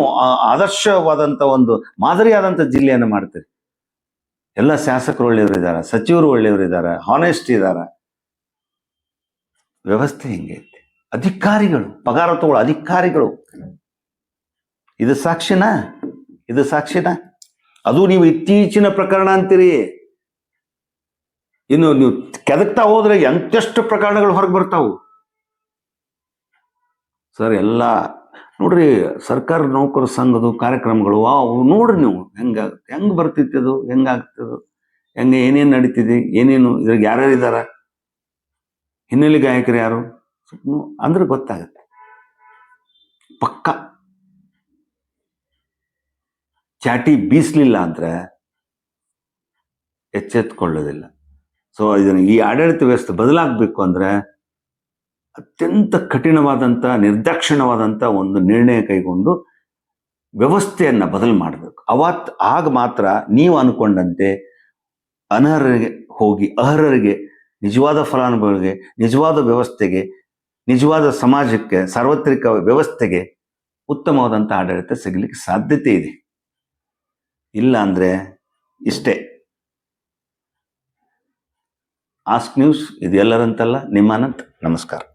ಆದರ್ಶವಾದಂಥ ಒಂದು ಮಾದರಿಯಾದಂಥ ಜಿಲ್ಲೆಯನ್ನು ಮಾಡ್ತೀರಿ. ಎಲ್ಲ ಶಾಸಕರು ಒಳ್ಳೆಯವರಿದ್ದಾರೆ, ಸಚಿವರು ಒಳ್ಳೆಯವರಿದ್ದಾರೆ ಹಾನೆಸ್ಟ್ ಇದ್ದಾರೆ. ವ್ಯವಸ್ಥೆ ಹಿಂಗೈತಿ ಅಧಿಕಾರಿಗಳು ಪಗಾರ ತಗೊಳ್ಳೋ ಅಧಿಕಾರಿಗಳು. ಇದು ಸಾಕ್ಷಿನಾ? ಇದು ಸಾಕ್ಷಿನಾ? ಅದು ನೀವು ಇತ್ತೀಚಿನ ಪ್ರಕರಣ ಅಂತೀರಿ. ಇನ್ನು ನೀವು ಕೆದಕ್ತಾ ಹೋದ್ರೆ ಎಂತೆಷ್ಟು ಪ್ರಕರಣಗಳು ಹೊರಗೆ ಬರ್ತಾವು? ಸರ್, ಎಲ್ಲ ನೋಡ್ರಿ, ಸರ್ಕಾರ ನೌಕರ ಸಂಘದ ಕಾರ್ಯಕ್ರಮಗಳು ಅವು ನೋಡ್ರಿ ನೀವು, ಹೆಂಗ ಹೆಂಗ್ ಬರ್ತಿತ್ತು ಅದು ಹೆಂಗಾಗ್ತದ ಹೆಂಗೆ ಏನೇನು ನಡೀತಿದೆ? ಏನೇನು ಇದ್ರಾಗ ಯಾರ್ಯಾರು ಇದಾರ ಹಿನ್ನೆಲೆ ಗಾಯಕರು ಯಾರು? ಅಂದ್ರೆ ಗೊತ್ತಾಗುತ್ತೆ. ಪಕ್ಕ. ಚಾಟಿ ಬೀಸಲಿಲ್ಲ ಅಂದರೆ ಎಚ್ಚೆತ್ಕೊಳ್ಳೋದಿಲ್ಲ. ಸೊ ಇದನ್ನು ಈ ಆಡಳಿತ ವ್ಯವಸ್ಥೆ ಬದಲಾಗಬೇಕು ಅಂದರೆ ಅತ್ಯಂತ ಕಠಿಣವಾದಂಥ ನಿರ್ದಾಕ್ಷಿಣ್ಯವಾದಂಥ ಒಂದು ನಿರ್ಣಯ ಕೈಗೊಂಡು ವ್ಯವಸ್ಥೆಯನ್ನು ಬದಲು ಮಾಡಬೇಕು. ಅವತ್ತು ಆಗ ಮಾತ್ರ ನೀವು ಅನ್ಕೊಂಡಂತೆ ಅನರ್ಹರಿಗೆ ಹೋಗಿ, ಅರ್ಹರಿಗೆ ನಿಜವಾದ ಫಲಾನುಭವಿಗೆ, ನಿಜವಾದ ವ್ಯವಸ್ಥೆಗೆ, ನಿಜವಾದ ಸಮಾಜಕ್ಕೆ, ಸಾರ್ವತ್ರಿಕ ವ್ಯವಸ್ಥೆಗೆ ಉತ್ತಮವಾದಂಥ ಆಡಳಿತ ಸಿಗಲಿಕ್ಕೆ ಸಾಧ್ಯತೆ ಇದೆ. ಇಲ್ಲ ಅಂದರೆ ಇಷ್ಟೇ. ಆಸ್ಕ್ ನ್ಯೂಸ್ ಇದು ಎಲ್ಲರಂತಲ್ಲ, ನಿಮ್ಮ ಅನಂತ್. ನಮಸ್ಕಾರ.